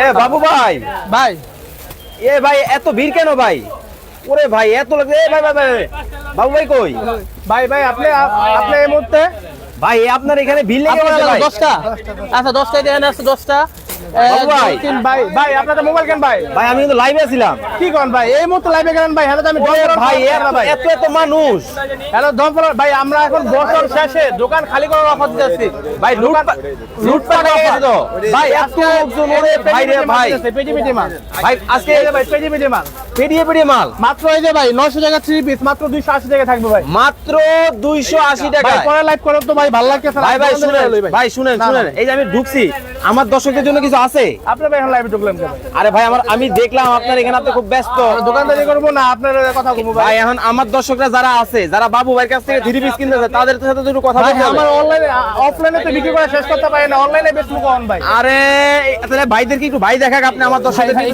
এ বাবু ভাই। ভাই। এ ভাই এত ভিড় কেন ভাই? ওরে ভাই এত লাগে এ ভাই ভাই ভাই বাবু ভাই কই? ভাই ভাই আপনি আপনি এই মুহূর্তে ভাই আপনার এখানে ভিড় লেগে ভাই। দশটা। আচ্ছা দশটা এখানে আছে দশটা। বাবু ভাই। ভাই ভাই আপনাদের মোবাইল কেন ভাই? ভাই আমি কিন্তু লাইভে ছিলাম। কি কোন ভাই? এই মুহূর্তে লাইভে গেলেন ভাই? হ্যালো আমি ভাই ভাই এত এত এত মানুষ। হ্যালো দম ভাই আমরা এখন বছর শেষে দোকান খালি করার অফার দিতেছি। ভাই লুটপাট লুটপাট তো ভাই এত লোকজন ওরে ভাই রে ভাই। পেটি পেটি মাল। ভাই আজকে এই ভাই পেটি পেটি মাল। পেরিয়ে পেরিয়ে মাল। মাত্র এই যে ভাই 900 টাকা থ্রি পিস মাত্র 280 টাকা থাকবে ভাই। মাত্র দুইশো আশি টাকা। ভাই পরে লাইভ করো তো ভাই ভালো লাগতেছে না। ভাই ভাই শুনেন ভাই শুনেন শুনেন। এই যে আমি ঢুকছি আমার দর্শকদের জন্য কিছু আছে? আপনি ভাই এখন লাইভে ঢুকলেন আরে ভাই আমার আমি দেখলাম আপনার এখানে আপনি খুব ব্যস্ত। দোকানদারি করব না আপনার কথা বলব ভাই। ভাই এখন আমার দর্শকরা যারা আছে যারা বাবু ভাইয়ের কাছ থেকে থ্রি পিস কিনতেছে তাদের সাথে একটু কথা ভাই বলতে আমার অনলাইনে অফলাইনে তো বিক্রি করে শেষ করতে পারি না অনলাইনে বেশ মুখ অন ভাই। আরে তাহলে ভাইদেরকে একটু ভাই দেখাক আপনি আমার দর্শকদের ভাই,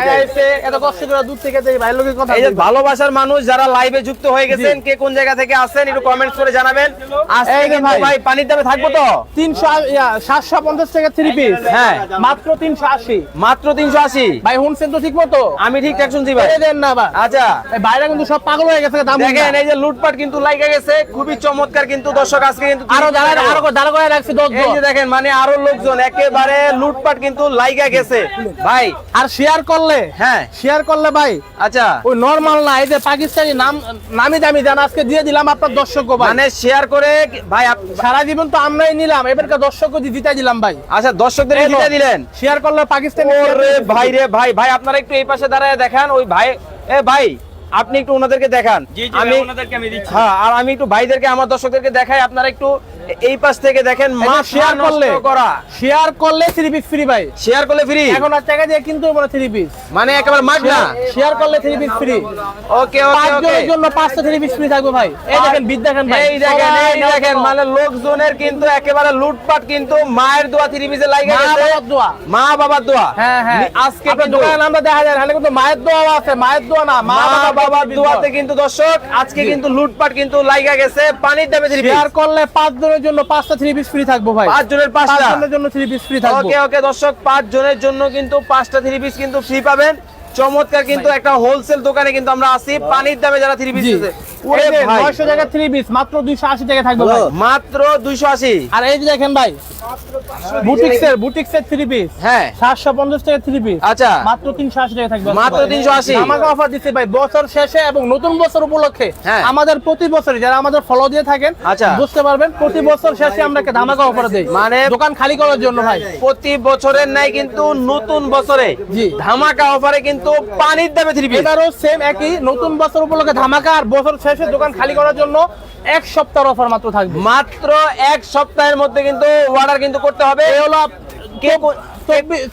ভাই যে, এত কষ্ট করে দূর থেকে দেখি ভাই লোকের কথা এই যে ভালোবাসার মানুষ যারা লাইভে যুক্ত হয়ে গেছেন কে কোন জায়গা থেকে আসেন একটু কমেন্টস করে জানাবেন। আজকে কিন্তু ভাই। ভাই পানির দামে থাকব তো? তিনশো আ- ইয়া, সাতশো পঞ্চাশ টাকা থ্রি পিস হ্যাঁ। মাত্র তিনশো আশি। মাত্র তিনশো আশি? ভাই শুনছেন তো ঠিক মতো আমি ঠিকঠাক শুনছি ভাই। দেন না ভাই। আচ্ছা। কিন্তু সব পাগল হয়ে গেছে দাম দেখেন এই যে লুটপাট কিন্তু লাইগা গেছে খুবই চমৎকার কিন্তু দর্শক আজকে কিন্তু আরও দাঁড়া আরও দাঁড়া করে রাখছি এই যে দেখেন মানে আরও লোকজন একেবারে লুটপাট কিন্তু লাইগা গেছে। ভাই। আর শেয়ার করলে হ্যাঁ। শেয়ার করলে ভাই আচ্ছা। ওই নরমাল না এই যে পাকিস্তানি নাম নামি দামি জান আজকে দিয়ে দিলাম আপনার দর্শক মানে শেয়ার করে ভাই সারা জীবন তো আমরাই নিলাম এবারকার দর্শক দিতে দিলাম ভাই। আচ্ছা দর্শকদের দিলেন শেয়ার করল পাকিস্তান ভাই রে ভাই ভাই আপনারা একটু এই পাশে দাঁড়ায় দেখান ওই ভাই এ ভাই আপনি একটু ওনাদেরকে দেখান। আমি হ্যাঁ আর আমি একটু ভাইদেরকে আমার দর্শকদেরকে দেখাই আপনারা একটু এই পাশ থেকে দেখেন মা শেয়ার করলে। করা। শেয়ার করলে থ্রি পিস ফ্রি ভাই। শেয়ার করলে ফ্রি এখন আর টাকা দিয়ে কিন্তু মানে থ্রি পিস মানে একেবারে মাঠ না। শেয়ার করলে three piece free okay okay পাঁচ জনের জন্য পাঁচটা থ্রি পিস ফ্রি থাকবে ভাই। এই দেখেন বিদ দেখেন ভাই। এই দেখেন এই দেখেন। মানে লোকজনের কিন্তু একেবারে লুটপাট কিন্তু মায়ের দোয়া থ্রি পিসে লাইগা মা বাবার দোয়া। মা বাবার দোয়া। হ্যাঁ হ্যাঁ। আজকে আপনার কিন্তু দোকানের নামটা দেখা যায় এখানে কিন্তু মায়ের দোয়া আছে। মায়ের দোয়া না মা বাবার দোয়াতে কিন্তু দর্শক আজকে কিন্তু লুটপাট কিন্তু লাইগা গেছে পানির দামে থ্রি পিস করলে পাঁচ জনের জন্য পাঁচটা থ্রি পিস ফ্রি থাকব ভাই। পাঁচ জনের পাঁচ পাঁচটা জনের জন্য থ্রি পিস ফ্রি থাকব। ওকে ওকে দর্শক পাঁচ জনের জন্য কিন্তু পাঁচটা থ্রি পিস কিন্তু ফ্রি পাবেন। চমৎকার কিন্তু একটা হোলসেল দোকানে কিন্তু আমরা আছি। পানির দামে যারা থ্রি পিস জি। ওরে এই যে ভাই। 900 টাকা থ্রি পিস মাত্র 280 টাকা থাকবে মাত্র দুইশো আশি। আর এই যে দেখেন ভাই বুটিক্সের বুটিক্সের থ্রি পিস হ্যাঁ। 750 টাকা থ্রি পিস আচ্ছা। মাত্র 380 টাকা থাকবে। মাত্র 380 আমাকে অফার দিচ্ছে ভাই বছর শেষে এবং নতুন বছর উপলক্ষে। হ্যাঁ। আমাদের প্রতি বছর যারা আমাদের ফলো দিয়ে থাকেন আচ্ছা। বুঝতে পারবেন প্রতি বছর শেষে আমরা ধামাকা অফার দেই। মানে- দোকান খালি করার জন্য ভাই। প্রতি বছরের নাই কিন্তু নতুন বছরে ধামাকা অফারে কিন্তু পানির দামে থ্রি পিস এবারও সেম একই নতুন বছর উপলক্ষে ধামাকা আর বছর শেষে দোকান খালি করার জন্য এক সপ্তাহ অফার মাত্র থাকবে। মাত্র এক সপ্তাহের মধ্যে কিন্তু অর্ডার কিন্তু করতে হবে। এ হলো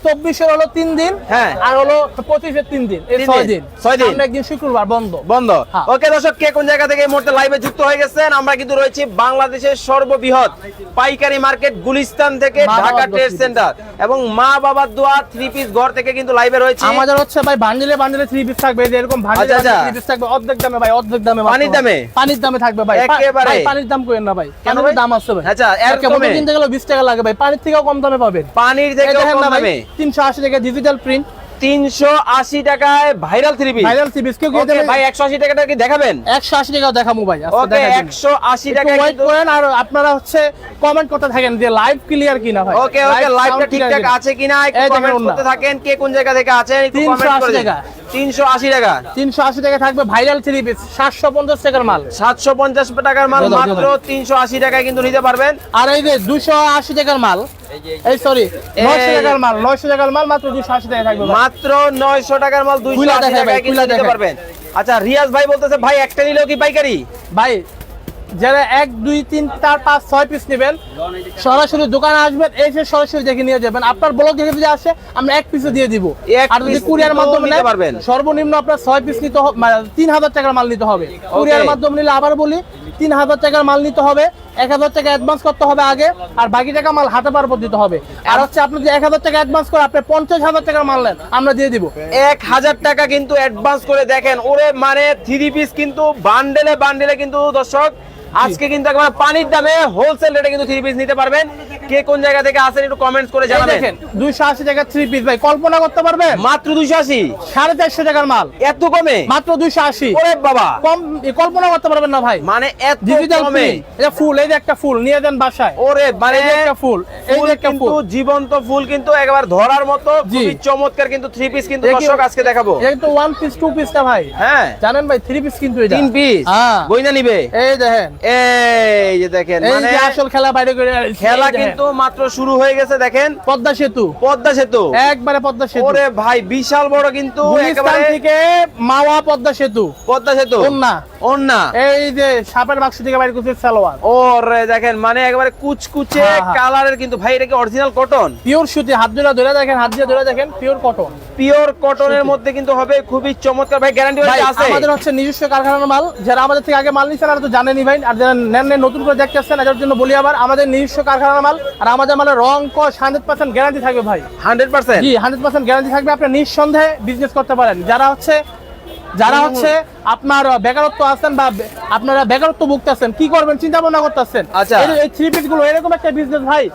চব্বিশের হলো তিন দিন হ্যাঁ। আর হলো পঁচিশের তিন দিন এই ছয় দিন। দিন ছয় দিন। একদিন শুক্রবার বন্ধ বন্ধ হ্যাঁ। ওকে দর্শক কে কোন জায়গা থেকে এই মুহূর্তে লাইভে যুক্ত হয়ে গেছেন আমরা কিন্তু রয়েছি বাংলাদেশের সর্ববৃহৎ পাইকারি মার্কেট গুলিস্তান থেকে ঢাকা ট্রেড সেন্টার এবং মা বাবার দোয়া থ্রি পিস ঘর থেকে কিন্তু লাইভে রয়েছে আমাদের হচ্ছে ভাই বান্ডিলে বান্ডিলে থ্রি পিস থাকবে এরকম বান্ডিলে। থ্রি পিস থাকবে অর্ধেক দামে ভাই অর্ধেক দামে পানির দামে? পানির দামে থাকবে ভাই একেবারে? পানির দাম করেন না ভাই কেন দাম আছে ভাই আচ্ছা, এর কমে? কিনতে গেলে 20 টাকা লাগে ভাই পানির থেকেও কম দামে পাবেন পানির থেকে কম 380 টাকা ডিজিটাল প্রিন্ট তিনশো আশি টাকায় viral three piece viral three piece কেউ ভাই একশো আশি টাকাটা কি দেখাবেন? 180 টাকাও দেখামু ভাই ওকে দেখাই দিন। একশো আশি একটু টাকায় ওয়েট করেন আর আপনারা হচ্ছে কমেন্ট করতে থাকেন যে লাইভ ক্লিয়ার কিনা ভাই। ওকে ওকে লাইভটা ঠিকঠাক আছে কিনা একটু কমেন্ট করতে থাকেন কে কোন জায়গা থেকে আছেন একটু কমেন্ট করে টাকা। তিনশো আশি টাকা। 380 টাকা থাকবে ভাইরাল থ্রি পিস 750 টাকার মাল। সাতশো পঞ্চাশ টাকার মাল মাত্র দাও। তিনশো আশি টাকায় কিন্তু নিতে পারবেন। আর এই যে 280 টাকার মাল এই সরি 900 টাকার মাল 900 টাকার মাল মাত্র 280 টাকা থাকবে। মাত্র নয়শো টাকার মাল দুইশো খুলে আশি দেখাই ভাই, টাকায় কিন্তু নিতে পারবেন। আচ্ছা রিয়াজ ভাই বলতেছে ভাই একটা নিলেও কি পাইকারি? ভাই যারা এক দুই তিন চার পাঁচ ছয় পিস নেবেন সরাসরি দোকানে আসবেন এসে সরাসরি দেখে নিয়ে যাবেন। আপনার ব্লগ দেখে যদি আসে আমরা এক পিসে দিয়ে দিব। আর যদি কুরিয়ার মাধ্যমে নিতে পারবেন। সর্বনিম্ন আপনার ছয় পিস নিতে হবে তিন হাজার টাকার মাল নিতে হবে। কুরিয়ার মাধ্যমে নিলে আবার বলি তিন হাজার টাকার মাল নিতে হবে এক হাজার টাকা অ্যাডভান্স করতে হবে আগে, আর বাকি টাকা মাল হাতে পার দিতে হবে। আর হচ্ছে আপনি যদি এক হাজার টাকা অ্যাডভান্স করে আপনি পঞ্চাশ হাজার টাকার মাল নেন, আমরা দিয়ে দিব। এক হাজার টাকা কিন্তু অ্যাডভান্স করে দেখেন, ওরে মানে থ্রি পিস কিন্তু বান্ডেলে বান্ডেলে কিন্তু দর্শক, আজকে কিন্তু একেবারে পানির দামে হোলসেল রেটে কিন্তু থ্রি পিস নিতে পারবেন। কে কোন জায়গা থেকে আসেন একটু কমেন্টস করে জানাবেন। দেখেন দুইশো আশি টাকা থ্রি পিস ভাই কল্পনা করতে পারবেন? মাত্র দুইশো আশি? সাড়ে চারশো টাকার মাল। এত কমে? মাত্র দুইশো আশি। ওরে বাবা। কম কল্পনা করতে পারবেন না ভাই। মানে এত ডিজিটাল কমে? এটা ফুল এই যে একটা ফুল নিয়ে যান বাসায়। ওরে মানে একটা ফুল এই যে একটা কিন্তু ফুল। জীবন্ত ফুল কিন্তু একবার ধরার মতো খুবই চমৎকার কিন্তু থ্রি পিস কিন্তু দর্শক আজকে দেখাবো। এটা তো ওয়ান পিস টু পিসটা ভাই। হ্যাঁ। জানেন ভাই থ্রি পিস কিন্তু এটা। তিন পিস হ্যাঁ। গইনা নিবে? এই দেখেন। এই যে দেখেন মানে আসল খেলা বাইরে করে খেলা এই কিন্তু মাত্র শুরু হয়ে গেছে দেখেন। পদ্মা সেতু। পদ্মা সেতু। একবারে পদ্মা সেতু। ওরে ভাই বিশাল বড় কিন্তু একেবারে থেকে মাওয়া পদ্মা সেতু। পদ্মা সেতু। ওন্না। ওন্না। এই যে সাপের বাক্স থেকে বাইরে করছে সালোয়ার। ওরে দেখেন মানে একেবারে কুচকুচে। কালারের কিন্তু ভাই এটা কি অরিজিনাল কটন পিওর সুতি হাত ধরে ধরে দেখেন হাত দিয়ে ধরে দেখেন পিওর কটন পিওর কটনের মধ্যে কিন্তু হবে খুবই চমৎকার। ভাই গ্যারান্টি আছে। আমাদের হচ্ছে নিজস্ব কারখানার মাল। যারা আমাদের থেকে আগে মাল নিচ্ছেন তারা তো জানেনই ভাই। আর যারা নেন নতুন করে দেখতে আসছেন জন্য বলি আবার আমাদের নিজস্ব কারখানার মাল আর আমাদের মালের রং কস হান্ড্রেড পার্সেন্ট গ্যারান্টি থাকবে ভাই। হান্ড্রেড পার্সেন্ট জি হান্ড্রেড পার্সেন্ট গ্যারান্টি থাকবে আপনি নিঃসন্দেহে বিজনেস করতে পারেন। যারা হচ্ছে যারা হচ্ছে আপনার বেকারত্ব আছেন বা আপনারা বেকারত্ব ভুগতেছেন কি করবেন চিন্তা ভাবনা করতেছেন? আচ্ছা। এই- থ্রি পিসগুলো এরকম একটা বিজনেস ভাই।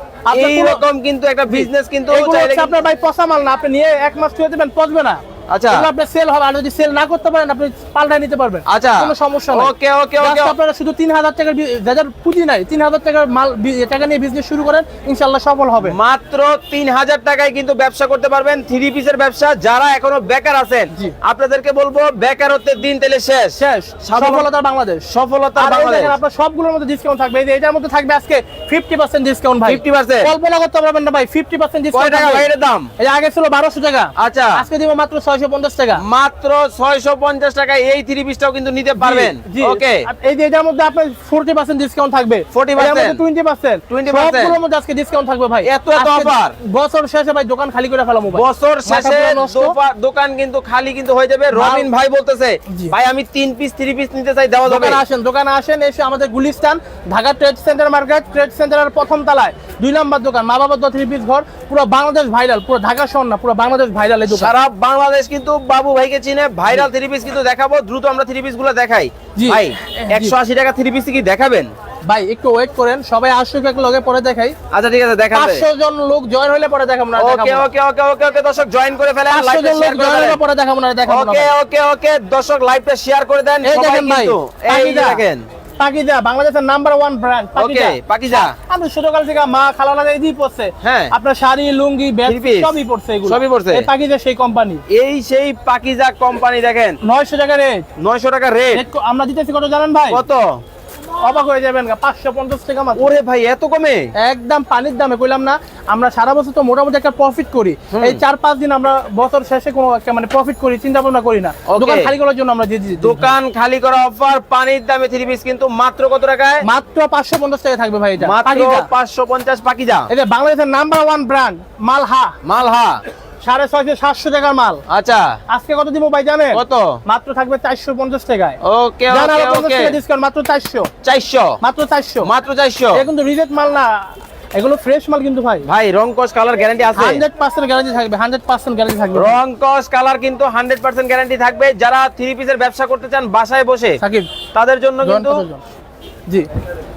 এইরকম কিন্তু একটা বিজনেস কিন্তু হচ্ছে কিন্তু- আপনার ভাই পচা মাল না আপনি নিয়ে এক মাস ছুঁয়ে দেবেন পচবে না। আচ্ছা। আপনার সেল হবে। আর যদি সেল না করতে পারেন আপনি পাল্টায় নিতে পারবেন। আচ্ছা। কোনো সমস্যা নেই। ওকে ওকে ওকে। আপনারা শুধু তিন হাজার টাকার যাদের পুঁজি নাই তিন হাজার টাকার মাল টাকা নিয়ে বিজনেস শুরু করেন ইনশাল্লাহ সফল হবে। মাত্র তিন হাজার টাকায় কিন্তু ব্যবসা করতে পারবেন। থ্রি পিসের ব্যবসা যারা এখনও বেকার আছেন আপনাদেরকে বলব বেকারত্বের দিন তাহলে শেষ। শেষ। সফলতার বাংলাদেশ। সফলতা বাংলাদেশ। আপনার সবগুলোর মধ্যে ডিসকাউন্ট থাকবে। এই যে এটার মধ্যে থাকবে আজকে 50% ডিসকাউন্ট ভাই। 50% কল্পনা করতে পারবেন না ভাই 50% কয় ডিসকাউন্ট টাকা ভাই এটার দাম? এই আগে ছিল 1200 টাকা। আচ্ছা। আজকে দিব মাত্র 650 টাকা। মাত্র ছয়শো পঞ্চাশ টাকায় এই থ্রি পিসটাও কিন্তু নিতে পারবেন। ওকে। এই যে এটার মধ্যে আপনার 40% ডিসকাউন্ট থাকবে। 40% এটার মধ্যে 20% 20% সবগুলোর মধ্যে আজকে ডিসকাউন্ট থাকবে ভাই। এত এত আজকে বছর শেষে ভাই দোকান খালি করে ফেলামু বছর শেষে পুরো নষ্ট। দোপা- দোকান কিন্তু খালি কিন্তু হয়ে যাবে। রবিন ভাই বলতেছে ভাই আমি তিন পিস থ্রি পিস নিতে চাই দেওয়া যাবে? দোকানে আসেন দোকানে আসেন এসে আমাদের Gulistan Dhaka trade centre market trade সেন্টারের প্রথম তলায় দুই নম্বর দোকান মা বাবার থ্রি পিস ঘর পুরো বাংলাদেশ ভাইরাল পুরো ঢাকা শহর না পুরো বাংলাদেশ ভাইরাল এই দোকান। সারা বাংলাদেশ কিন্তু বাবু ভাইকে চিনে ভাইরাল থ্রি পিস কিন্তু দেখাবো দ্রুত আমরা থ্রি পিসগুলো দেখাই। ভাই একশো আশি টাকা থ্রি পিস কি দেখাবেন? ভাই একটু ওয়েট করেন সবাই আসুক এক লগে পরে দেখাই। আচ্ছা ঠিক আছে দেখাবে পাঁচশো জন লোক জয়েন হলে পরে দেখাবো না ওকে ওকে ওকে ওকে ওকে দর্শক জয়েন করে ফেলেন পাঁচশো লাইভটা জন লোক জয়েন হলে পরে দেখাবো না দেখাবো ওকে ওকে ওকে দর্শক লাইভটা শেয়ার করে দেন সবাই দেখেন ভাই কিন্তু এই দেখেন। পাকিজা বাংলাদেশের নাম্বার ওয়ান ব্র্যান্ড পাকিজা। আমি ছোটকাল থেকে মা খালালা দিয়ে পড়ছে হ্যাঁ। আপনার শাড়ি লুঙ্গি ব্যাগ সবই পড়ছে এগুলো। সবই পড়ছে। এই পাকিজা সেই কোম্পানি এই সেই পাকিজা কোম্পানি দেখেন। নয়শো টাকা রেট নয়শো টাকা রেট আমরা দিতেছি কত জানেন ভাই? কত? অবাক হয়ে যাবেন পাঁচশো পঞ্চাশ টাকা মাত্র। ওরে ভাই এত কমে? একদম পানির দামে কইলাম না আমরা সারা বছর তো মোটামুটি একটা প্রফিট করি। এই চার পাঁচ দিন আমরা বছর শেষে কোনো একটা মানে প্রফিট করি চিন্তা ভাবনা করি না। দোকান খালি করার জন্য আমরা দিয়ে দিই দোকান খালি করা অফার পানির দামে থ্রি পিস কিন্তু মাত্র কত টাকায়? মাত্র পাঁচশো পঞ্চাশ টাকা থাকবে ভাই এটা। মাত্র পাঁচশো পঞ্চাশ পাকিজা। যে বাংলাদেশের নাম্বার ওয়ান ব্র্যান্ড মালহা। মালহা। সাড়ে ছয়শো সাতশো টাকার মাল। আচ্ছা। আজকে কত দিব ভাই জানেন? কত? মাত্র থাকবে চারশো পঞ্চাশ টাকায়। ওকে ওকে টাকা ডিসকাউন্ট মাত্র চারশো। চারশো? মাত্র চারশো। মাত্র চারশো? এটা কিন্তু রিজেক্ট মাল না। এগুলো ফ্রেশ মাল কিন্তু ভাই। ভাই রং কস কালার গ্যারান্টি আছে? হান্ড্রেড পার্সেন্ট গ্যারান্টি থাকবে হান্ড্রেড পার্সেন্ট গ্যারান্টি থাকবে। রং কস কালার কিন্তু হান্ড্রেড পার্সেন্ট গ্যারান্টি থাকবে। যারা থ্রি পিসের ব্যবসা করতে চান বাসায় বসে সাকিব তাদের জন্য কিন্তু জি।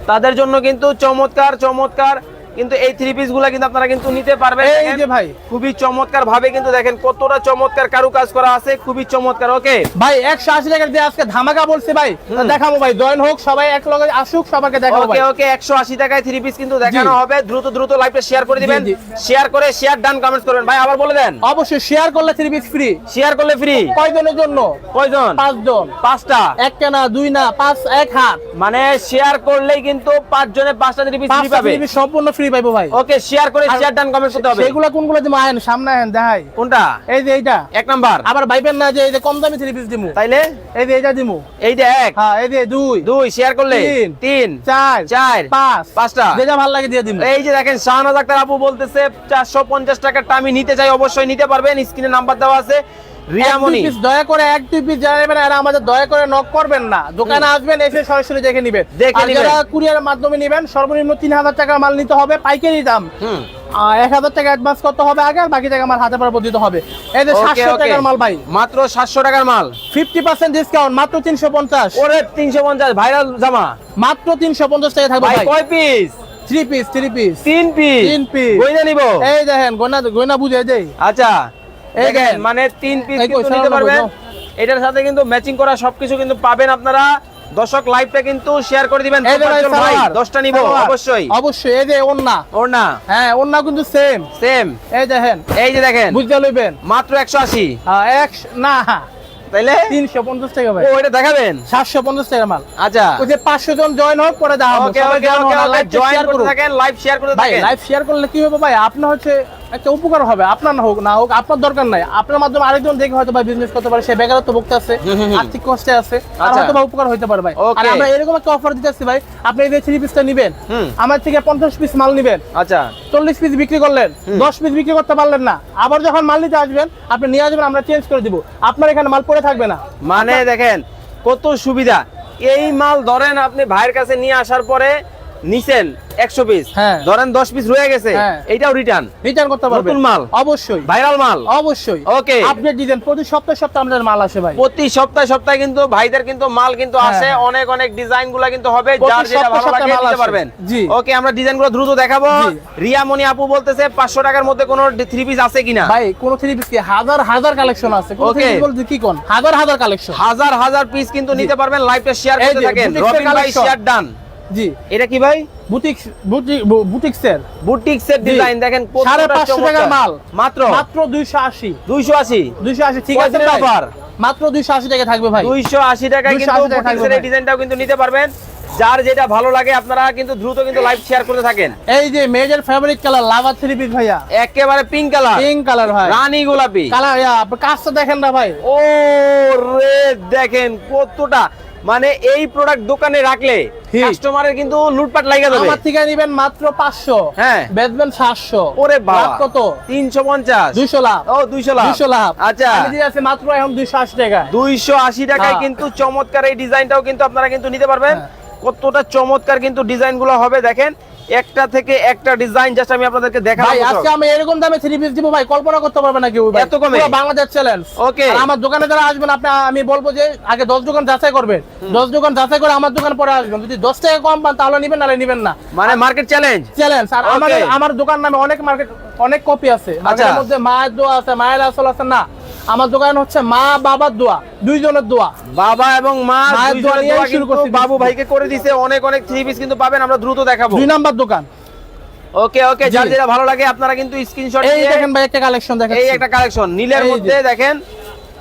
তাদের জন্য কিন্তু চমৎকার চমৎকার কিন্তু এই থ্রি পিসগুলা কিন্তু আপনারা কিন্তু নিতে পারবেন। এই যে ভাই। খুবই চমৎকার ভাবে কিন্তু দেখেন কতটা চমৎকার কারুকাজ করা আছে খুবই চমৎকার ওকে ভাই একশো আশি টাকার দিয়ে আজকে ধামাকা বলছে ভাই। দেখাবো ভাই জয়েন হোক সবাই এক লগে আসুক সবাইকে দেখাবো ওকে ওকে একশো আশি টাকায় থ্রি পিস কিন্তু দেখানো হবে। দ্রুত দ্রুত লাইভটা শেয়ার করে দিবেন। শেয়ার করে শেয়ার ডান কমেন্টস করবেন ভাই আবার বলে দেন। অবশ্যই শেয়ার করলে থ্রি পিস ফ্রি শেয়ার করলে ফ্রি কয়জনের জন্য? কয়জন? পাঁচজন। পাঁচটা। একটা না দুই না পাঁচ এক হাত। মানে শেয়ার করলেই কিন্তু পাঁচ জনে পাঁচটা থ্রি পিস ফ্রি পাবে। সম্পূর্ণ ফ্রি পাইবো ভাই। ওকে শেয়ার করে শেয়ার ডান কমেন্টস করতে হবে। সেগুলো কোনগুলো দিমু? আহেন সামনে আহেন দেখাই। কোনটা? এই যে এইটা। এক নাম্বার। আবার ভাইবেন না যে এই যে কম দামি থ্রি পিস দিমু। তাইলে? এই যে এইটা দিমু। এই যে এক। হ্যাঁ এই যে দুই। দুই শেয়ার করলে? তিন। তিন। চার। চার। পাঁচ। পাঁচটা। যেটা ভালো লাগে দিয়ে দিমু। এই যে দেখেন শাহনাজ আক্তার আপু বলতেছে চারশো পঞ্চাশ টাকারটা আমি নিতে চাই অবশ্যই নিতে পারবেন। স্ক্রিনে নাম্বার দেওয়া আছে। রিয়ামণি। দয়া করে এক দুই পিস যারা নেবেন আর আমাদের দয়া করে নক করবেন না। দোকানে আসবেন এসে সরাসরি দেখে নিবেন। আর যারা মাধ্যমে নিবেন সর্বনিম্ন তিন হাজার টাকার মাল নিতে হবে পাইকারি দাম। হুম। এক হাজার টাকা অ্যাডভান্স করতে হবে আগে আর বাকি টাকা আমার হাতে পর দিতে হবে। এই যে সাতশো টাকার মাল ভাই। মাত্র সাতশো টাকার মাল। ফিফটি পার্সেন্ট ডিসকাউন্ট মাত্র তিনশো পঞ্চাশ। ওরে তিনশো পঞ্চাশ ভাইরাল জামা। মাত্র তিনশো পঞ্চাশ টাকা থাকবে কয় piece three piece three piece তিন পিস তিন piece। গইনা নিব। এই দেখেন গয়না বুঝে দেই আচ্ছা। মানে তিন পিস কিন্তু নিতে পারবেন। এটার সাথে কিন্তু ম্যাচিং করা সবকিছু কিন্তু পাবেন আপনারা। দর্শক লাইভটা কিন্তু শেয়ার করে দিবেন। এই ভাই তোফাজ্জল ভাই সালোয়ার, 10টা নিব অবশ্যই। অবশ্যই এই যে ওন্না হ্যাঁ ওন্না কিন্তু সেম সেম এই দেখেন। এই যে দেখেন। বুঝতে লইবেন। মাত্র 180 হ্যাঁ, না। তাইলে? টাকা ভাই। ও এটা দেখাবেন? সাতশো পঞ্চাশ টাকা মাল। আচ্ছা। ওই যে পাঁচশো জন জয়েন হোক পরে ওকে ওকে জয়েন করতে থাকেন লাইভ শেয়ার করতে ভাই থাকেন। লাইভ শেয়ার করলে কি হবে ভাই? আপনার হচ্ছে একটা উপকার হবে আপনার না হোক না হোক আপনার দরকার নাই। আপনার মাধ্যমে আরেকজন দেখে হয়তো ভাই বিজনেস করতে পারে সে বেকারত্ব ভুগতে আছে। আর্থিক কষ্টে আছে আর আচ্ছা। হয়তো বা উপকার হতে পারে ভাই। আর আমরা এরকম একটা অফার দিতেছি ভাই আপনি এই যে থ্রি পিসটা নিবেন আমার থেকে পঞ্চাশ পিস মাল নিবেন আচ্ছা। চল্লিশ পিস বিক্রি করলেন দশ পিস বিক্রি করতে পারলেন না আবার যখন মাল নিতে আসবেন আপনি নিয়ে আসবেন আমরা চেঞ্জ করে দিব। আপনার এখানে মাল পড়ে থাকবে না। মানে দেখেন কত সুবিধা। এই মাল ধরেন আপনি ভাইয়ের কাছে নিয়ে আসার পরে নিছেন একশো পিস হ্যাঁ। ধরেন দশ পিস রয়ে গেছে। হ্যাঁ। এইটাও রিটার্ন রিটার্ন করতে পারবেন। নতুন মাল। অবশ্যই। ভাইরাল মাল। অবশ্যই। Okay. আপডেট ডিজাইন প্রতি সপ্তাহে সপ্তাহে আমাদের মাল আসে ভাই। প্রতি সপ্তাহে সপ্তাহে কিন্তু ভাইদের কিন্তু মাল কিন্তু হ্যাঁ, আসে। হ্যাঁ। অনেক অনেক ডিজাইনগুলা কিন্তু হবে। যার যেটা ভালো লাগে নিতে পারবেন। জি। ওকে আমরা ডিজাইনগুলো দ্রুত দেখাবো। রিয়া মনি আপু বলতেছে পাঁচশো টাকার মধ্যে কোনো থ্রি পিস আছে কিনা? ভাই কোন থ্রি পিস কি? হাজার হাজার কালেকশন আছে। বলতে কি কোন? হাজার হাজার কালেকশন হাজার হাজার পিস কিন্তু নিতে পারবেন। লাইভটা শেয়ার করতে থাকেন। রবিন ভাই শেয়ার ডান জি। এটা কি ভাই? বুটিক বুটিক বুটিক্সের বুটিক্সের জি। ডিজাইন দেখেন সাড়ে কতটা পাঁচশো টাকার মাল। মাত্র? মাত্র দুইশো আশি। দুইশো আশি? দুইশো আশি ঠিক আছে মাত্র দুইশো আশি টাকা থাকবে ভাই। দুইশো আশি টাকায় 280 কিন্তু টাকা থাকবে বুটিক্সের এই ডিজাইনটাও কিন্তু নিতে পারবেন। যার যেটা ভালো লাগে আপনারা কিন্তু দ্রুত কিন্তু লাইভ শেয়ার করতে থাকেন। এই যে major favourite colour lava three piece ভাইয়া। একেবারে পিঙ্ক কালার পিঙ্ক কালার ভাই। রানী গোলাপি। কালার কাজটা দেখেন না ভাই। ও রে দেখেন কতটা। মানে এই প্রোডাক্ট দোকানে রাখলে কাস্টমারের কিন্তু লুটপাট লাগা যাবে। আমার থেকে নিবেন মাত্র পাঁচশো। হ্যাঁ। বেচবেন সাতশো। ওরে বাবা। কত? তিনশো পঞ্চাশ। দুইশো লাভ। ও 200 লাভ। 200 লাভ। আচ্ছা। আমি দিয়ে আছে মাত্র এখন দুইশো আশি টাকা দুইশো আশি টাকায় হ্যাঁ। কিন্তু চমৎকার এই ডিজাইনটাও কিন্তু আপনারা কিন্তু নিতে পারবেন। হ্যাঁ। কতটা চমৎকার কিন্তু ডিজাইনগুলো হবে দেখেন। একটা থেকে একটা ডিজাইন জাস্ট আমি আপনাদেরকে দেখাবো ভাই আজকে আমি এরকম দামে থ্রি পিস দিব ভাই কল্পনা করতে পারবে না কেউ ভাই। এত কমে? পুরো বাংলাদেশ চ্যালেঞ্জ Okay. আমার দোকানে যারা আসবেন আপনি আমি বলব যে আগে দশ দোকান যাচাই করবেন। দশ দোকান যাচাই করে আমার দোকান পরে আসবেন। যদি দশ টাকা কম পান তাহলে নিবেন নাহলে নিবেন না। মানে মার্কেট চ্যালেঞ্জ চ্যালেঞ্জ আর. আমাদের আমার দোকান নামে অনেক মার্কেট অনেক কপি আছে। আচ্ছা। মার্কেটের মধ্যে মায়ের দোয়া আছে মায়ের আসল আছে না। আমার দোকান হচ্ছে মা বাবার দোয়া দুইজনের দোয়া। বাবা এবং মা দোয়া নিয়ে শুরু করছি। বাবু ভাইকে করে দিছে অনেক অনেক থ্রি পিস কিন্তু পাবেন আমরা দ্রুত দেখাবো। দুই নাম্বার দোকান। ওকে ওকে যার যেটা ভালো লাগে আপনারা কিন্তু স্ক্রিনশট এই দেখেন ভাই একটা কালেকশন দেখেন এই একটা কালেকশন নীলের মধ্যে দেখেন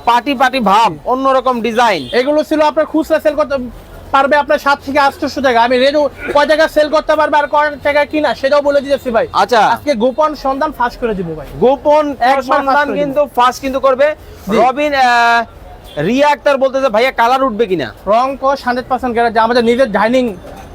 পার্টি পার্টি ভাব অন্যরকম ডিজাইন এগুলো ছিল আপনার খুচরা সেল করতে পারবে আপনার সাত থেকে আটশোশো টাকা। আমি রেডু কয় টাকা সেল করতে পারবে আর কয় টাকা কিনা সেটাও বলে দিতেছি ভাই। আচ্ছা। আজকে গোপন সন্ধান ফাঁস করে দিব ভাই। গোপন একবার সন্ধান কিন্তু ফার্স্ট কিন্তু করবে। রবিন রিয়া আক্তার বলতেছে ভাইয়া কালার উঠবে কিনা? রং কস হান্ড্রেড পার্সেন্ট গ্যারান্টি আমাদের নিজের ডাইনিং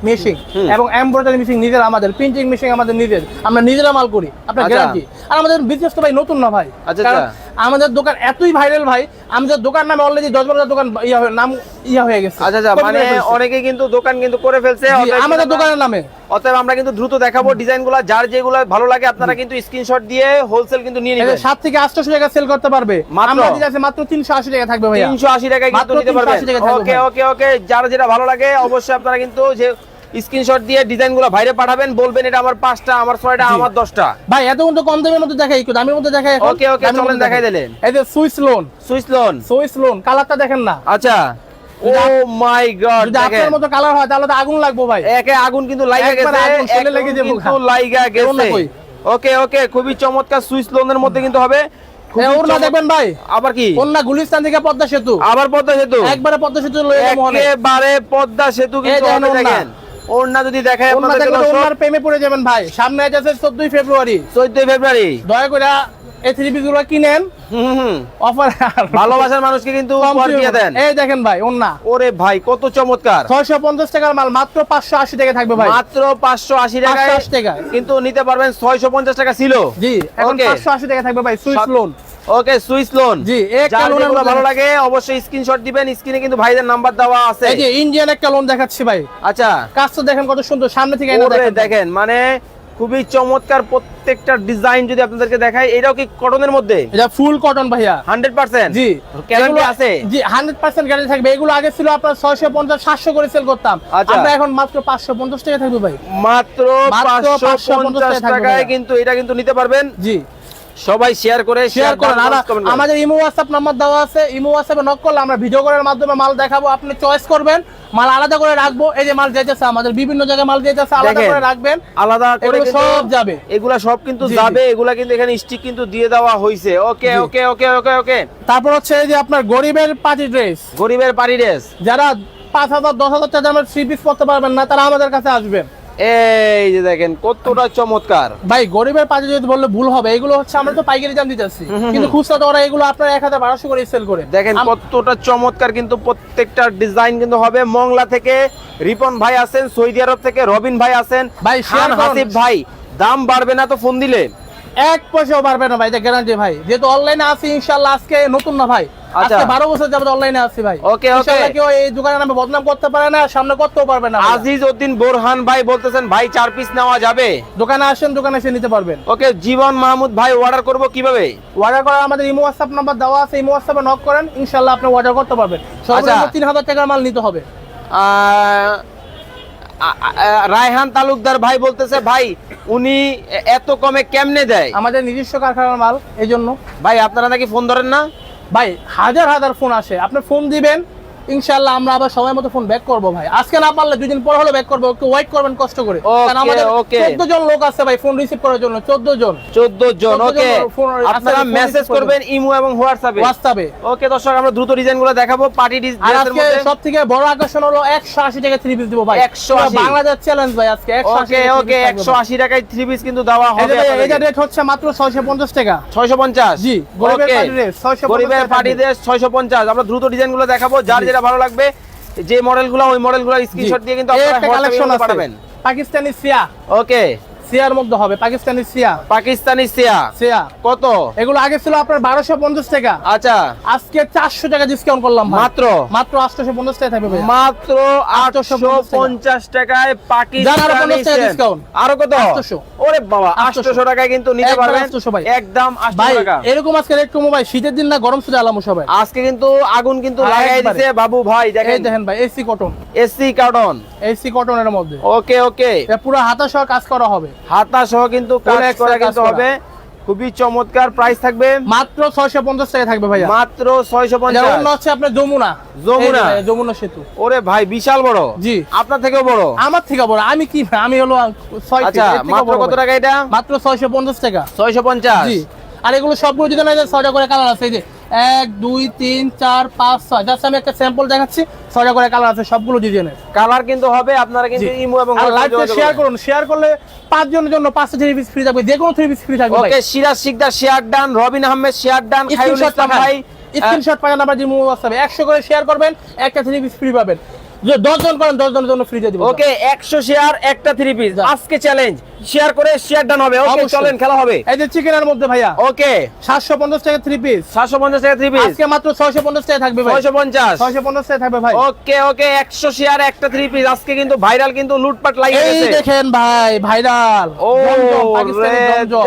মেশিন এবং এমব্রয়ডারি মেশিন নিজের আমাদের প্রিন্টিং মেশিন আমাদের নিজের। আমরা নিজেরা মাল করি আপনার আচ্ছা। গ্যারান্টি আর আমাদের বিজনেস তো ভাই নতুন না ভাই। আচ্ছা, আচ্ছা। আমাদের দোকান এতই ভাইরাল ভাই আমাদের দোকান নামে অলরেডি দশ বারোটা দোকান ইয়া নাম ইয়া হয়ে গেছে। আচ্ছা আচ্ছা মানে অনেকে কিন্তু দোকান কিন্তু করে ফেলছে আমাদের দোকানের নামে। অতএব আমরা কিন্তু দ্রুত দেখাবো ডিজাইনগুলা যার যেগুলো ভালো লাগে আপনারা কিন্তু স্ক্রিনশট দিয়ে হোলসেল কিন্তু নিয়ে নেবেন। সাত থেকে আটশো টাকা সেল করতে পারবে? আমরা দিতে আছে মাত্র তিনশো আশি টাকা থাকবে ভাই তিনশো আশি টাকায় কিন্তু নিতে পারবেন 380 টাকা থাকবে ওকে ওকে ওকে যার যেটা ভালো লাগে অবশ্যই আপনারা কিন্তু যে স্ক্রিনশট দিয়ে ডিজাইনগুলো বাইরে পাঠাবেন বলবেন এটা আমার পাঁচটা আমার ছয়টা আমার দশটা। ভাই এত কিন্তু কম দামের মধ্যে দেখাই একটু দামের মধ্যে দেখাই ওকে, ওকে, চলেন দেখাই। দিলেন। এই যে Swiss lawn switch lawn Swiss lawn কালারটা দেখেন না। আচ্ছা। ও মাই গড যদি আপনার মতো কালার হয় তাহলে তো আগুন লাগবো ভাই। একে আগুন কিন্তু গেছে আগুন, চলে লেগে যাব কিন্তু গেছে। ওকে ওকে খুবই চমৎকার সুইচ লোনের মধ্যে কিন্তু হবে। দেখবেন ভাই। আবার কি? কন্যা গুলিস্তান থেকে পদ্মা সেতু। আবার পদ্মা সেতু? একবারে পদ্মা সেতু। একেবারে পদ্মা সেতু কিন্তু দেখেন। ওড়না। যদি দেখায় আপনাদের প্রেমে পড়ে যাবেন ভাই সামনে আছে চোদ্দই ফেব্রুয়ারি 14 ফেব্রুয়ারি দয়া করে এই থ্রি পিসগুলো কিনেন। অফার ভালোবাসার মানুষকে কিন্তু উপহার দিয়ে দেন। এই দেখেন ভাই ওন্না ওরে ভাই কত চমৎকার। ছয়শো পঞ্চাশ টাকার মাল মাত্র পাঁচশো আশি টাকা থাকবে ভাই। মাত্র পাঁচশো আশি টাকায় 580 টাকায়। কিন্তু নিতে পারবেন ছয়শো পঞ্চাশ টাকা ছিল। জি এখন Okay. পাঁচশো আশি টাকা থাকবে ভাই Swiss lawn okay switch lawn জি, একটা লোনের ভালো লাগে অবশ্যই স্ক্রিনশট দিবেন। স্ক্রিনে কিন্তু ভাইদের নাম্বার দেওয়া আছে। এই যে ইন্ডিয়ান একটা লোন দেখাচ্ছি ভাই। আচ্ছা। কাজটা দেখেন কত সুন্দর সামনে থেকে দেখেন মানে খুবই চমৎকার প্রত্যেকটা ডিজাইন যদি আপনাদেরকে দেখাই এটাও কি কটনের মধ্যে? এটা ফুল কটন ভাইয়া। হান্ড্রেড পার্সেন্ট জি। গ্যারান্টি আছে? জি হান্ড্রেড পার্সেন্ট গ্যারান্টি থাকবে। এগুলো আগে ছিল আপনার ছয়শো পঞ্চাশ সাতশো করে সেল করতাম। আচ্ছা। আমরা এখন মাত্র পাঁচশো পঞ্চাশ টাকা থাকবে ভাই। মাত্র মাত্র পাঁচশো 550 পঞ্চাশ টাকায়। কিন্তু এটা কিন্তু নিতে পারবেন। জি। সবাই শেয়ার করে শেয়ার করেন। আর আমাদের ইমো হোয়াটসঅ্যাপ নাম্বার দেওয়া আছে। ইমো হোয়াটসঅ্যাপে নক করলে আমরা ভিডিও কলের মাধ্যমে মাল দেখাবো। আপনি চয়েস করবেন। মাল আলাদা করে রাখব। এই যে মাল যেতেছে আমাদের বিভিন্ন জায়গায় মাল যেতেছে আলাদা করে রাখবেন। আলাদা করে সব যাবে। এগুলা সব কিন্তু। যাবে। এগুলা কিন্তু এখানে স্টিক কিন্তু দিয়ে দেওয়া হয়েছে ওকে ওকে ওকে ওকে ওকে তারপর হচ্ছে এই যে আপনার গরিবের পার্টি ড্রেস গরিবের পারি ড্রেস যারা পাঁচ হাজার দশ হাজার টাকা দামের থ্রি পিস পড়তে পারবেন না তারা আমাদের কাছে আসবেন। এই যে দেখেন কতটা চমৎকার। ভাই গরিবের পার্টি যদি বললে ভুল হবে এগুলো হচ্ছে আমরা তো পাইকারি দাম দিতেছি। কিন্তু খুচরা তো ওরা এগুলো আপনার এক হাজার বারোশো করে সেল করে। দেখেন কতটা চমৎকার কিন্তু প্রত্যেকটা ডিজাইন কিন্তু হবে। মংলা থেকে রিপন ভাই আছেন সৌদি আরব থেকে রবিন ভাই আছেন ভাই, share হাসিফ ভাই দাম বাড়বে না তো ফোন দিলে। এক পয়সাও পারবে না ভাই গ্যারান্টি ভাই। যেহেতু অনলাইনে আছি ইনশাল্লাহ আজকে নতুন না ভাই। আজকে বারো বছর যাবত অনলাইনে আছি ভাই। ওকে, ওকে। কেউ এই দোকানের নামে বদনাম করতে পারে না সামনে করতেও পারবে না আজিজ উদ্দিন বোরহান ভাই বলতেছেন ভাই চার পিস নেওয়া যাবে? দোকানে আসেন দোকানে এসে নিতে পারবেন। ওকে জীবন মাহমুদ ভাই অর্ডার করব কীভাবে? অর্ডার করার আমাদের ইমো হোয়াটসঅ্যাপ নাম্বার দেওয়া আছে ইমো হোয়াটসঅ্যাপে নক করেন ইনশাল্লাহ আপনি অর্ডার করতে পারবেন। সর্বনিম্ন আচ্ছা। টাকার মাল নিতে হবে। রায়হান তালুকদার ভাই বলতেছে ভাই উনি এত কমে কেমনে দেয়? আমাদের নিজস্ব কারখানার মাল এই জন্য ভাই আপনারা নাকি ফোন ধরেন না? ভাই হাজার হাজার ফোন আসে। আপনি ফোন দিবেন ইনশাল্লাহ আমরা আবার সময় মতো ফোন ব্যাক করব ভাই। আজকে না পারলে দুই দিন পর হলে ব্যাক করব একটু ওয়েট করবেন কষ্ট করে। কারণ আমাদের okay. চোদ্দ জন লোক আছে ভাই ফোন রিসিভ করার জন্য চোদ্দ জন। চোদ্দ জন ওকে আপনারা মেসেজ করবেন। ইমো এবং হোয়াটসঅ্যাপে হোয়াটসঅ্যাপে ওকে দর্শক আমরা দ্রুত ডিজাইনগুলো দেখাবো পার্টি আজকে মধ্যে। সব থেকে বড় আকর্ষণ হলো একশো আশি টাকা থ্রি পিস দিব ভাই। 180 বাংলাদেশ চ্যালেঞ্জ ভাই আজকে একশো ওকে ওকে একশো আশি টাকায় থ্রি পিস কিন্তু দেওয়া হবে এটা রেট হচ্ছে মাত্র ছয়শো পঞ্চাশ টাকা। ছয়শো পঞ্চাশ। জি, গরিবের 650 পার্টি। ড্রেস ছয়শো পঞ্চাশ আমরা দ্রুত ডিজাইনগুলো দেখাবো যার জি। যেটা ভালো লাগবে যে মডেলগুলো ওই মডেলগুলো স্ক্রিনশট দিয়ে কিন্তু আপনারা একটা কালেকশন পাঠাবেন। পাকিস্তানি সিয়া। ওকে সিয়ার মধ্যে হবে পাকিস্তানি সিয়া। পাকিস্তানি সিয়া। সিয়া। কত? এগুলো আগে ছিল আপনার বারোশো পঞ্চাশ টাকা। আচ্ছা। আজকে চারশো টাকা ডিসকাউন্ট করলাম মাত্র? মাত্র আটশোশো পঞ্চাশ টাকা থাকবে মাত্র আটশো পঞ্চাশ টাকায় পাকিস্তানি 50 টাকা সেন। discount। আরও কত? 800 ওরে বাবা 800 আটশো টাকায় কিন্তু নিতে পারবেন। 800 ভাই। একদম আটশো টাকা। এরকম আজকে রেট কমো ভাই। শীতের দিন না গরম শুধু আলামো সবাই আজকে কিন্তু আগুন কিন্তু লাগাই দিছে বাবু ভাই দেখেন। দেখেন ভাই AC cotton AC carton AC কটনের মধ্যে। ওকে ওকে পুরো হাতা সহ কাজ করা হবে। হাতা সহ কিন্তু কাজ করা কিন্তু হবে। খুবই চমৎকার প্রাইস থাকবে। মাত্র ছয়শো পঞ্চাশ টাকা থাকবে ভাইয়া। মাত্র ছয়শো যেমন পঞ্চাশ। হচ্ছে আপনার যমুনা। যমুনা? ভাই, যমুনা সেতু। ওরে ভাই বিশাল বড়। জি। আপনার থেকেও বড়। আমার থেকে বড়। আমি কি আমি হলো আচ্ছা মাত্র কত ভাই। টাকা এটা? মাত্র ছয়শো পঞ্চাশ টাকা। ছয়শো পঞ্চাশ। জি। আর এগুলো সবগুলো যদি না ছয়টা করে কালার আছে এই যে এক দুই তিন চার পাঁচ ছয়। জাস্ট আমি একটা স্যাম্পল দেখাচ্ছি। ছয়টা করে কালার আছে সবগুলো ডিজাইনের কালার কিন্তু হবে আপনারা কিন্তু ইমো এবং যোগাযোগ শেয়ার করুন। শেয়ার করলে পাঁচজনের জন্য পাঁচটা থ্রি পিস ফ্রি থাকবে যে কোনো থ্রি পিস ফ্রি থাকবে okay Siraj Sikdar share done Robin Ahmed share done খাইউল Islam ভাই স্ক্রিনশট পাঠান আমার যে মোবাইল আছে একশো করে শেয়ার করবেন একটা থ্রি পিস ফ্রি পাবেন। দশজন করেন দশজনের জন্য দিব। ওকে একশো শেয়ার একটা থ্রি পিস আজকে চ্যালেঞ্জ শেয়ার করে শেয়ার ডান হবে। ওকে চলেন খেলা হবে। এই যে চিকেনের মধ্যে ভাইয়া ওকে। সাতশো পঞ্চাশ টাকা থ্রি পিস সাতশো পঞ্চাশ টাকা থ্রি পিস আজকে মাত্র ছয়শো পঞ্চাশ টাকা থাকবে ভাই। ছয়শো পঞ্চাশ। ছয়শো পঞ্চাশ টাকা থাকবে ভাই। ওকে ওকে একশো শেয়ার একটা থ্রি পিস আজকে কিন্তু ভাইরাল কিন্তু লুটপাট লাগিয়ে এই দেখেন ভাই ভাইরাল ও।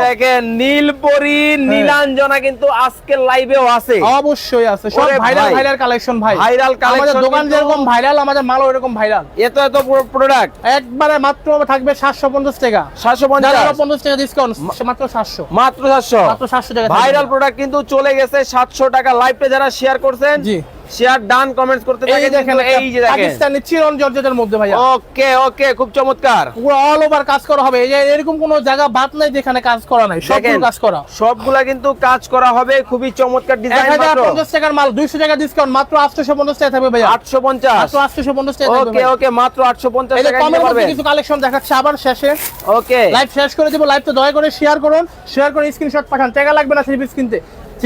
দেখেন নীলপরি নীলাঞ্জনা কিন্তু আজকে লাইভেও আছে। অবশ্যই আছে। সব ভাইরাল ভাইরাল কালেকশন ভাই। Viral collection আমাদের দোকান যেরকম ভাইরাল আমাদের মালও এরকম ভাইরাল। এত এত প্রোডাক্ট একবারে মাত্র থাকবে সাতশো পঞ্চাশ টাকা। সাতশো যারা পঞ্চাশ আরও পঞ্চাশ টাকা ডিসকাউন্ট মাত্র সাতশো। মাত্র সাতশো? মাত্র সাতশো টাকা ভাইরাল প্রোডাক্ট কিন্তু চলে গেছে সাতশো টাকা লাইভে যারা শেয়ার করছেন জি। শেয়ার ডান কমেন্টস করতে থাকেন দেখেন এই যে দেখেন। পাকিস্তানি চিরন জর্জেটের মধ্যে ভাইয়া। ওকে ওকে খুব চমৎকার। পুরো অল ওভার কাজ করা হবে। এই যে এরকম কোনো জায়গা বাদ নাই যেখানে কাজ করা নাই সবগুলো কাজ করা। সবগুলা কিন্তু কাজ করা হবে খুবই চমৎকার ডিজাইন মাত্র। পঞ্চাশ টাকার মাল দুইশো টাকা ডিসকাউন্ট মাত্র আটশোশো পঞ্চাশ টাকা থাকবে ভাইয়া। আটশো পঞ্চাশ। মাত্র আটশোশো পঞ্চাশ টাকা থাকবে ওকে ওকে মাত্র আটশো পঞ্চাশ এই যে টাকা নিতে পারবেন কিছু কালেকশন দেখাচ্ছে আবার শেষে। ওকে। লাইভ শেষ করে দিব লাইভটা দয়া করে শেয়ার করুন। শেয়ার করে স্ক্রিনশট পাঠান। টাকা লাগবে না পিস কিনতে।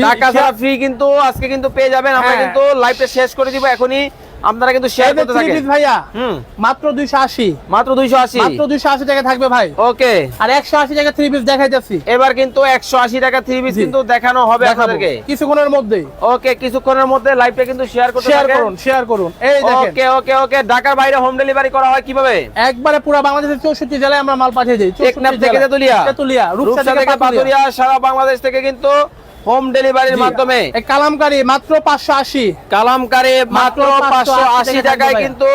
টাকা ছাড়া ফ্রি কিন্তু আজকে কিন্তু পেয়ে যাবেন। আমরা হ্যাঁ। কিন্তু লাইভটা শেষ করে দিব এখনই। আপনারা কিন্তু শেয়ার করতে থাকেন। ভাইয়া মাত্র দুইশো আশি। মাত্র দুইশো আশি। মাত্র দুইশো আশি টাকা থাকবে ভাই। ওকে। আর একশো আশি টাকা থ্রি পিস দেখাই যাচ্ছি এবার কিন্তু একশো আশি টাকা থ্রি পিস কিন্তু দেখানো হবে আপনাদেরকে। কিছুক্ষণের মধ্যেই। ওকে কিছুক্ষণের মধ্যে কিন্তু শেয়ার করতে শেয়ার করুন শেয়ার করুন। এই দেখেন। ওকে ওকে ওকে ঢাকার বাইরে হোম ডেলিভারি করা হয় কীভাবে? একবারে পুরো বাংলাদেশের চৌষট্টি জেলায় আমরা মাল পাঠিয়ে দিই। টেকনাফ থেকে তেতুলিয়া। তেতুলিয়া রূপসা থেকে পাতুরিয়া সারা বাংলাদেশ থেকে কিন্তু হোম ডেলিভারির মাধ্যমে। কালামকারী মাত্র পাঁচশো আশি। কালামকারী মাত্র পাঁচশো আশি টাকায় কিন্তু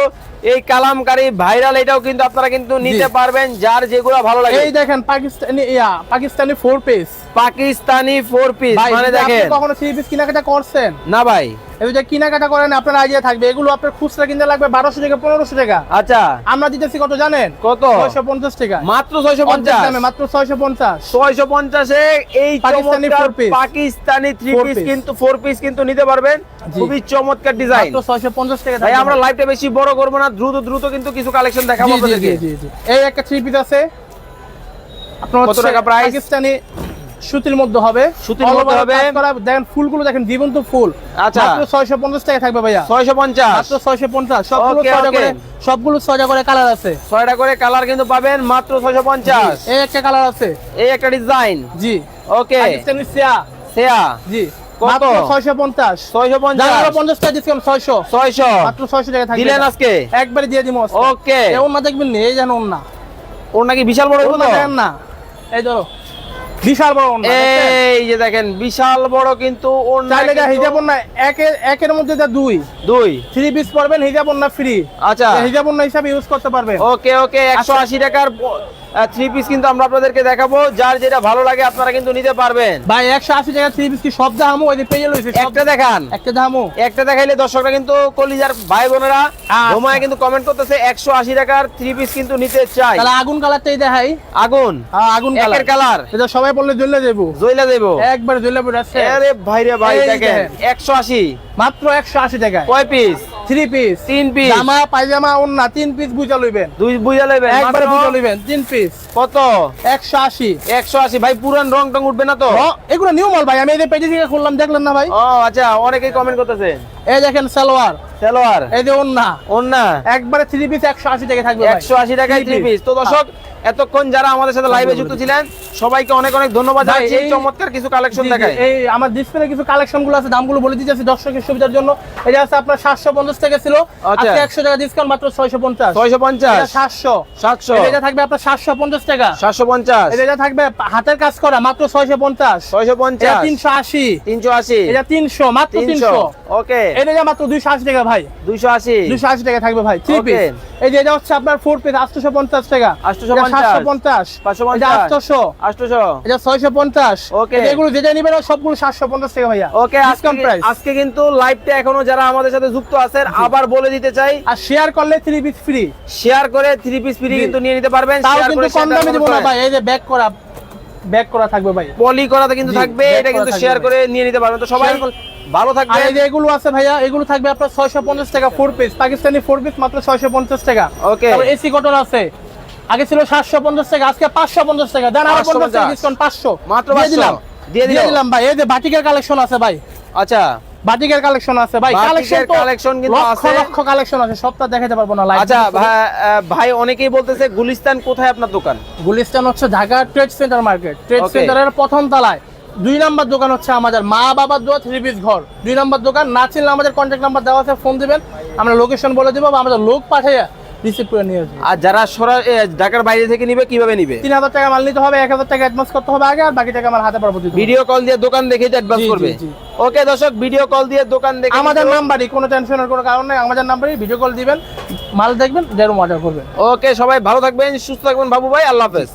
এই কালামকারী ভাইরাল এটাও কিন্তু আপনারা কিন্তু নিতে পারবেন যার যেগুলো ভালো লাগে। এই দেখেন পাকিস্তানি ইয়া Pakistani four piece Pakistani four piece মানে দেখেন। কখনো থ্রি পিস কিনাকাটা করছেন। না ভাই। এই যে কেনাকাটা করেন আপনার আইডিয়া থাকবে। এগুলো আপনার খুচরা কিনতে লাগবে বারোশো থেকে পনেরোশো টাকা। আচ্ছা। আমরা দিতেছি কত জানেন? কত? ছয়শো পঞ্চাশ টাকা। মাত্র ছয়শো পঞ্চাশ মাত্র ছয়শো পঞ্চাশ। ছয়শো পঞ্চাশে এই পাকিস্তানি পাকিস্তানি থ্রি পিস কিন্তু ফোর পিস কিন্তু নিতে পারবেন। খুবই চমৎকার ডিজাইন ছয়শো পঞ্চাশ টাকা ভাই আমরা। লাইভটা বেশি বড় করব না দ্রুত দ্রুত কিন্তু কিছু কালেকশন দেখাবো। এই একটা থ্রি পিস আছে। আপনার কত টাকা price? পাকিস্তানি সুতির মধ্যে হবে। সুতির মধ্যে হবে। দেখেন ফুলগুলো দেখেন জীবন্ত ফুল। আচ্ছা। মাত্র ছয়শো পঞ্চাশ টাকা থাকবে ভাইয়া। ছয়শো পঞ্চাশ। মাত্র ছয়শো পঞ্চাশ। সবগুলো ছয়টা করে সবগুলো ছয়টা করে কালার আছে। ছয়টা করে কালার কিন্তু পাবেন মাত্র ছয়শো পঞ্চাশ। এই একটা কালার আছে। এই একটা ডিজাইন। জি। ওকে। সিয়া। সেয়া। জি। কত? মাত্র ছয়শো পঞ্চাশ। ছয়শো পঞ্চাশ। যারা পঞ্চাশ টাকা ডিসকাউন্ট ছয়শো। ছয়শো। মাত্র ছয়শো টাকা থাকবে। দিলেন আজকে? একবারে দিয়ে দিব ওকে। এমন না দেখবেন এই জানো না ওর নাকি বিশাল বড়? না। এই ধরো। বিশাল বড় ওন্না এই যে দেখেন বিশাল বড় কিন্তু ওন্না চাইলে যা হিজাব না একের একের মধ্যে যা দুই। দুই। থ্রি পিস পড়বেন হিজাব না ফ্রি আচ্ছা। হিজাব না হিসাবে ইউজ করতে পারবেন। ওকে ওকে একশো আশি টাকার থ্রি পিস কিন্তু আমরা আপনাদেরকে দেখাবো। যার যেটা ভালো লাগে আপনারা কিন্তু নিতে পারবেন। ভাই একশো আশি টাকা থ্রি পিস কি সব দামও? ওই পেয়ে লইছে একটা দেখান। একটা দামও? একটা দেখাইলে দর্শকরা কিন্তু কলিজার ভাই বোনেরা আচ্ছা। ঘুমায় কিন্তু কমেন্ট করতেছে একশো আশি টাকার থ্রি পিস কিন্তু নিতে চাই। তাহলে আগুন কালারটাই দেখাই। আগুন। হ্যাঁ, আগুন কালার। কালার। এটা সবাই বললে জ্বলে দেবো জইলা দেবো একবার জ্বলে পড়ে আরে ভাই রে ভাই দেখেন। একশো আশি। মাত্র একশো আশি টাকা কয় পিস থ্রি পিস তিন পিস জামা পায়জামা ওন্না তিন পিস বুঝা লইবেন। দুই বুঝা লইবেন একবারে বুঝা লইবেন তিন পিস কত? একশো আশি। একশো আশি। ভাই পুরান রং টং উঠবে না তো? এগুলো নিউ মাল ভাই। আমি এই যে পেজে থেকে খুললাম দেখলেন না ভাই? ও আচ্ছা অনেকেই কমেন্ট করতেছে। এই দেখেন সালোয়ার। সালোয়ার। এই যে ওন্না। ওর না একবারে থ্রি পিস একশো আশি টাকা থাকবে একশো আশি টাকায় থ্রি পিস তো দর্শক এতক্ষণ যারা আমাদের সাথে লাইভে যুক্ত ছিলেন সবাইকে অনেক অনেক ধন্যবাদ জানাচ্ছি। এই- চমৎকার কিছু কালেকশন এই আমার ডিসপ্লে কিছু কালেকশনগুলো আছে দামগুলো বলে দিতেছি দর্শকের সুবিধার জন্য। এটা আছে আপনার সাতশো পঞ্চাশ টাকা ছিল। আচ্ছা। আজকে একশো টাকা ডিসকাউন্ট মাত্র ছয়শো পঞ্চাশ। ছয়শো পঞ্চাশ। সাতশো। সাতশো। এটা থাকবে আপনার সাতশো পঞ্চাশ টাকা। সাতশো পঞ্চাশ। এটা থাকবে হাতের কাজ করা মাত্র ছয়শো পঞ্চাশ। ছয়শো এটা পঞ্চাশ তিনশো আশি। তিনশো আশি। এটা তিনশো মাত্র তিনশো। তিনশো। ওকে। এটা মাত্র দুইশো আশি টাকা ভাই। দুইশো আশি? দুইশো আশি টাকা থাকবে ভাই থ্রি পিস এই যে এটা হচ্ছে আপনার ফোর পিস আটশোশো পঞ্চাশ টাকা। 850 সাতশো পঞ্চাশ পাঁচশো এটা পঞ্চাশ আটশোশো। আটশোশো। এটা ছয়শো পঞ্চাশ Okay. এটা এগুলো যেটা নিবেন সবগুলো সাতশো পঞ্চাশ টাকা ভাইয়া। ওকে ডিসকাউন্ট প্রাইস আজকে কিন্তু লাইভটা এখনও যারা আমাদের সাথে যুক্ত আছেন আবার বলে দিতে চাই। আর শেয়ার করলে থ্রি পিস ফ্রি শেয়ার করে থ্রি পিস ফ্রি কিন্তু নিয়ে নিতে পারবেন। শেয়ার করে কম দামে দিব না ভাই এই যে ব্যাক করা ব্যাক করা থাকবে ভাই। পলি করাতে কিন্তু থাকবে এটা কিন্তু শেয়ার করে নিয়ে নিতে পারবেন। তো সবাই ভালো আর এই যে এগুলো আছে ভাইয়া এগুলো থাকবে আপনার ছয়শো পঞ্চাশ টাকা four piece Pakistani four piece মাত্র ছয়শো পঞ্চাশ টাকা। Okay. এসি কটন আছে। আগে ছিল সাতশো পঞ্চাশ টাকা আজকে পাঁচশো পঞ্চাশ টাকা। দেন আরও 550 পঞ্চাশ। টাকা ডিসকাউন্ট পাঁচশো। মাত্র দিয়ে 500 দিলাম। দিয়ে দিল। দিলাম ভাই। এই যে বাটিকের কালেকশন আছে ভাই। আচ্ছা। বাটিকের কালেকশন আছে ভাই। কালেকশন তো collection কিন্তু আছে। লক্ষ কালেকশন আছে। সবটা দেখাতে পারব না লাইভ আচ্ছা ভাই ভাই অনেকেই বলতেছে গুলিস্তান কোথায় আপনার দোকান? গুলিস্তান হচ্ছে Dhaka trade centre market trade সেন্টারের প্রথম তলায়। দুই নাম্বার দোকান হচ্ছে আমাদের মা বাবার দোয়া থ্রি পিস ঘর। দুই নাম্বার দোকান না চিনলে আমাদের কন্ট্যাক্ট নাম্বার দেওয়া আছে ফোন দিবেন। আমরা লোকেশন বলে দেবো বা আমাদের লোক পাঠিয়ে রিসিভ করে নিয়ে আসব। আর যারা সরা এ, ঢাকার বাইরে থেকে নিবে কীভাবে নিবে? তিন হাজার টাকা মাল নিতে হবে এক হাজার টাকা অ্যাডভান্স করতে হবে আগে আর বাকি টাকা আমার হাতে পারব ভিডিও কল দিয়ে দোকান দেখে অ্যাডভান্স করবে। ওকে দর্শক ভিডিও কল দিয়ে দোকান দেখে আমাদের নাম্বারই কোনো টেনশনের কোনো কারণ নেই আমাদের নাম্বারই ভিডিও কল দিবেন মাল দেখবেন যেরকম অর্ডার করবেন। ওকে সবাই ভালো থাকবেন সুস্থ থাকবেন বাবু ভাই আল্লাহ হাফেজ।